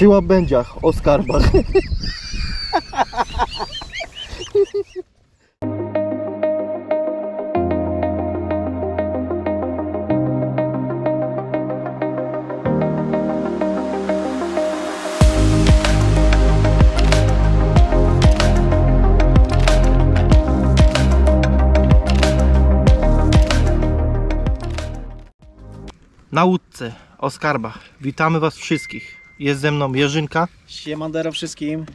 Przy łabędziach, o skarbach. Na łódce, o skarbach. Witamy Was wszystkich. Jest ze mną Jerzynka. Siemandero wszystkim.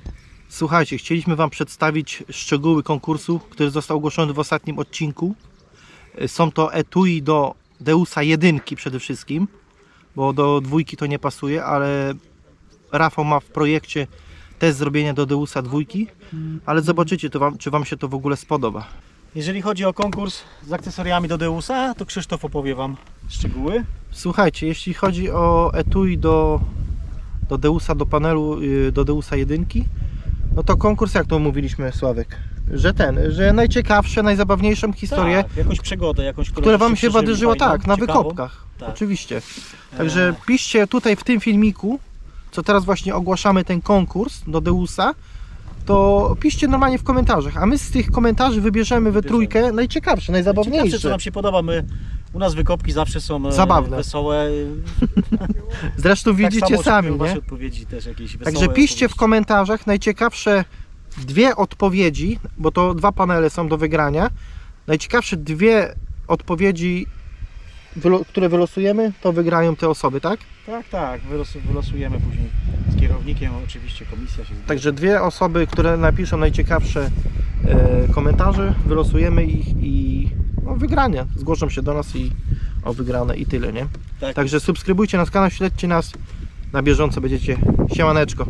Słuchajcie, chcieliśmy Wam przedstawić szczegóły konkursu, który został ogłoszony w ostatnim odcinku. Są to etui do Deusa jedynki przede wszystkim, bo do dwójki to nie pasuje, ale Rafał ma w projekcie też zrobienie do Deusa dwójki, ale zobaczycie, to wam, czy Wam się to w ogóle spodoba. Jeżeli chodzi o konkurs z akcesoriami do Deusa, to Krzysztof opowie Wam szczegóły. Słuchajcie, jeśli chodzi o etui do, do Deusa, do panelu, yy, do Deusa jedynki, no to konkurs, jak to mówiliśmy, Sławek, że ten, że najciekawsze, najzabawniejszą historię, Tak, jakąś przygodę, jakąś które Wam się fajną, tak, na ciekawą. wykopkach, Tak. oczywiście. Także E, piszcie tutaj w tym filmiku, co teraz właśnie ogłaszamy ten konkurs do Deusa, to piszcie normalnie w komentarzach, a my z tych komentarzy wybierzemy we trójkę najciekawsze, Ciekawsze, co najzabawniejsze. nam się podoba. My, u nas wykopki zawsze są e, Zabawne. wesołe. Zresztą widzicie tak sami, nie? Odpowiedzi też jakieś wesołe Także piszcie w komentarzach najciekawsze dwie odpowiedzi, bo to dwa panele są do wygrania. Najciekawsze dwie odpowiedzi, które wylosujemy, to wygrają te osoby, tak? Tak, tak, wylos, wylosujemy później z kierownikiem, oczywiście komisja się zbierze. Także dwie osoby, które napiszą najciekawsze e, komentarze, wylosujemy ich i no, wygranie. Zgłoszą się do nas i o wygrane i tyle, nie? Tak. Także subskrybujcie nasz kanał, śledźcie nas na bieżąco, będziecie siemaneczko.